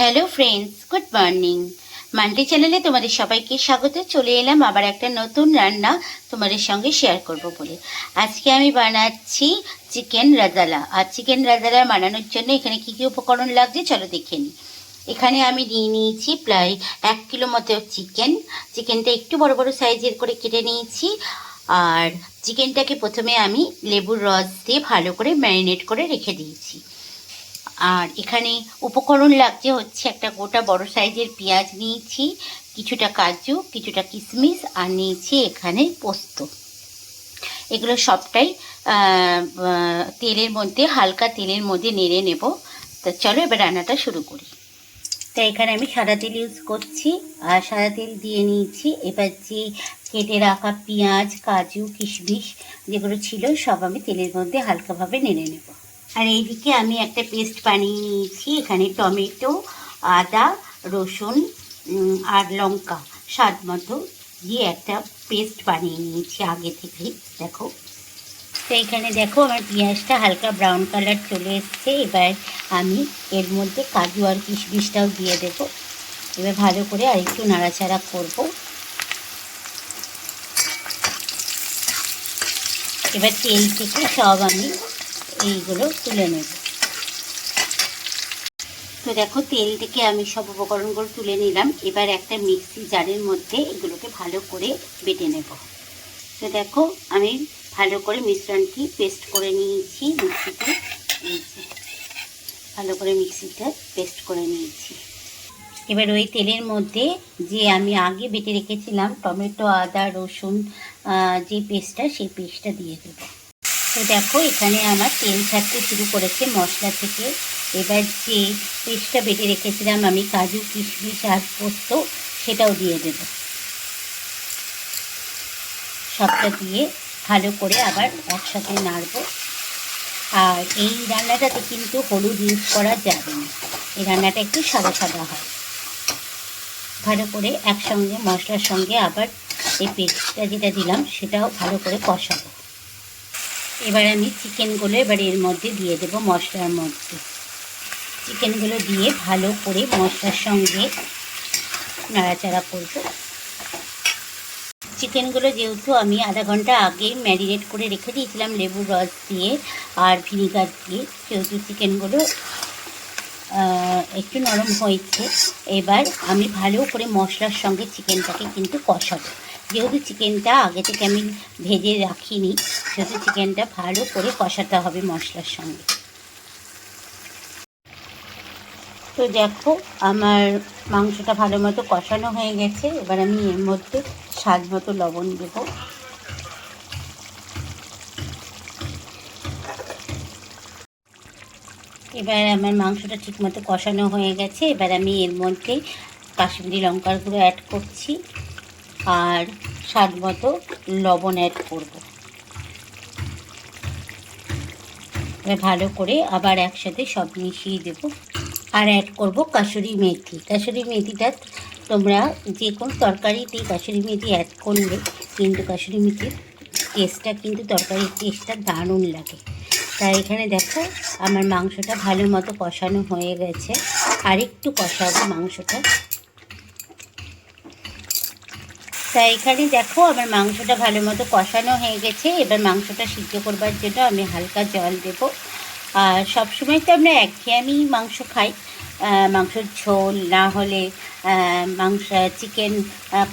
Hello friends, good morning. Manti চ্যানেলে তোমাদের সবাইকে স্বাগত। চলে এলাম আবার একটা নতুন রান্না তোমাদের সঙ্গে শেয়ার করব বলে। আজকে আমি বানাচ্ছি চিকেন রাজালা আর চিকেন রাজালা বানানোর জন্য এখানে কী কী উপকরণ লাগছে চলো দেখে নিই এখানে আমি নিয়ে নিয়েছি প্রায় এক কিলো মতো চিকেন চিকেনটা একটু বড় বড় সাইজের করে কেটে নিয়েছি। আর চিকেনটাকে প্রথমে আমি লেবুর রস দিয়ে ভালো করে ম্যারিনেট করে রেখে দিয়েছি। আর এখানে উপকরণ লাগছে হচ্ছে একটা গোটা বড় সাইজের পেঁয়াজ নিয়েছি, কিছুটা কাজু, কিছুটা কিশমিশ আর নিয়েছি এখানে পোস্ত। এগুলো সবটাই তেলের মধ্যে, হালকা তেলের মধ্যে নেড়ে নেব। তো চলো এবার রান্নাটা শুরু করি। তো এখানে আমি সাদা তেল ইউজ করছি, আর সাদা তেল দিয়ে নিয়েছি। এবার যে কেটে রাখা পেঁয়াজ, কাজু কিশমিশ যেগুলো ছিল, সব আমি তেলের মধ্যে হালকাভাবে নেড়ে নেব। আর এইদিকে আমি একটা পেস্ট বানিয়ে নিয়েছি, এখানে টমেটো, আদা, রসুন আর লঙ্কা। স্বাদ মতো দিয়ে একটা পেস্ট বানিয়ে নিয়েছি আগে থেকেই দেখো। তো এখানে দেখো আমার পেঁয়াজটা হালকা ব্রাউন কালার চলে এসছে, এবার আমি এর মধ্যে কাজু আর কিশমিশটাও দিয়ে দেবো। এবার ভালো করে আর একটু নাড়াচাড়া করব। এবার তেল থেকে সব আমি এইগুলো তুলে নেব। তো দেখো, তেল থেকে আমি সব উপকরণগুলো তুলে নিলাম। এবার একটা মিক্সি জারের মধ্যে এগুলোকে ভালো করে বেটে নেব। তো দেখো, আমি ভালো করে মিশ্রণটি পেস্ট করে নিয়েছি মিক্সিতে। ভালো করে মিক্সিতে পেস্ট করে নিয়েছি। এবার ওই তেলের মধ্যে যে আমি আগে বেটে রেখেছিলাম টমেটো, আদা, রসুন যে পেস্টটা, সেই পেস্টটা দিয়ে দেবো। তো দেখো, এখানে আমার তেল ছাড়তে শুরু করেছে মশলা থেকে। এবার যে পেস্টটা বেটে রেখেছিলাম আমি কাজু, কিশমিশ আর পোস্ত, সেটাও দিয়ে দেব। সবটা দিয়ে ভালো করে আবার একসাথে নাড়বো। আর এই রান্নাটাতে কিন্তু হলুদ ইউজ করা যাবে না। এই রান্নাটা একটু সাদা সাদা হয়। ভালো করে একসঙ্গে মশলার সঙ্গে আবার এই পেস্টটা যেটা দিলাম, সেটাও ভালো করে কষাবো। এবার আমি চিকেনগুলো এবার এর মধ্যে দিয়ে দেব মশলার মধ্যে। চিকেনগুলো দিয়ে ভালো করে মশলার সঙ্গে নাড়াচাড়া করব। চিকেনগুলো যেহেতু আমি আধা ঘণ্টা আগে ম্যারিনেট করে রেখে দিয়েছিলাম লেবুর রস দিয়ে আর ভিনিগার দিয়ে, যেহেতু চিকেনগুলো একটু নরম হয়েছে, এবার আমি ভালো করে মশলার সঙ্গে চিকেনটাকে কিন্তু কষাবো। যেহেতু চিকেনটা আগে থেকে আমি ভেজে রাখিনি, সেহেতু চিকেনটা ভালো করে কষাতে হবে মশলার সঙ্গে। তো দেখো, আমার মাংসটা ভালো মতো কষানো হয়ে গেছে, এবার আমি এর মধ্যে স্বাদ মতো লবণ দেবো। এবার আমার মাংসটা ঠিকমতো কষানো হয়ে গেছে। এবার আমি এর মধ্যে কাশ্মীরি লঙ্কার গুঁড়ো অ্যাড করছি আর স্বাদ মতো লবণ অ্যাড করব। ভালো করে আবার একসাথে সব মিশিয়ে দেব। আর অ্যাড করব কাশুরি মেথি। কাশুরি মেথিটা তোমরা যে কোনো তরকারিতেই কাশুরি মেথি অ্যাড করলে কিন্তু কাশুরি মেথির টেস্টটা কিন্তু তরকারির টেস্টটা দারুণ লাগে। তাই এখানে দেখো আমার মাংসটা ভালো মতো কষানো হয়ে গেছে। আর একটু কষাবো মাংসটা। তাই এখানে দেখো আমার মাংসটা ভালো মতো কষানো হয়ে গেছে। এবার মাংসটা সিদ্ধ করবার জন্য আমি হালকা জল দেবো। আর সবসময় তো আমরা একঘেয়েমি মাংস খাই। মাংসের ঝোল, না হলে মাংস চিকেন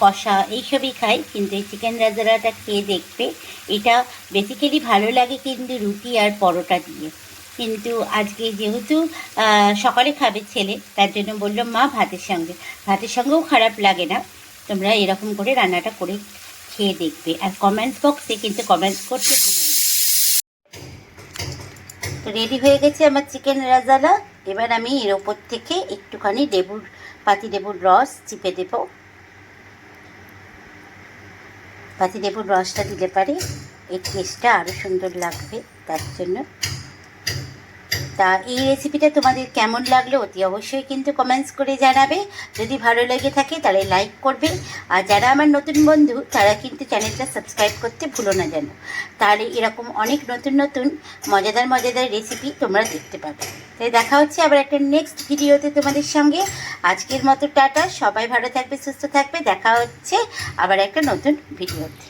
কষা এইসবই খাই, কিন্তু এই চিকেন রাজারাটা খেয়ে দেখবে, এটা বেসিক্যালি ভালো লাগে কিন্তু রুটি আর পরোটা দিয়ে। কিন্তু আজকে যেহেতু সকালে খাবে ছেলে, তার জন্য বললাম মা, ভাতের সঙ্গে। ভাতের সঙ্গেও খারাপ লাগে না। তোমরা এরকম করে রান্নাটা করে খেয়ে দেখবে। আর কমেন্টস বক্সে কিন্তু কমেন্টস করতে ভুলো না। রেডি হয়ে গেছে আমার চিকেন রাজালা এবার আমি এর ওপর থেকে একটুখানি লেবুর, পাতি লেবুর রস চিপে দেব। পাতি লেবুর রসটা দিলে পারে এই টেস্টটা আরও সুন্দর লাগবে, তার জন্য। তা এই রেসিপিটা তোমাদের কেমন লাগল অতি অবশ্যই কিন্তু কমেন্টস করে জানাবে। যদি ভালো লেগে থাকে তাহলে লাইক করবে। আর যারা আমার নতুন বন্ধু, তারা কিন্তু চ্যানেলটা সাবস্ক্রাইব করতে ভুলো না যেন। তাহলে এরকম অনেক নতুন নতুন মজাদার মজাদার রেসিপি তোমরা দেখতে পাবে। তাই দেখা হচ্ছে আবার একটা নেক্সট ভিডিওতে তোমাদের সঙ্গে। আজকের মতো টাটা, সবাই ভালো থাকবে, সুস্থ থাকবে। দেখা হচ্ছে আবার একটা নতুন ভিডিওতে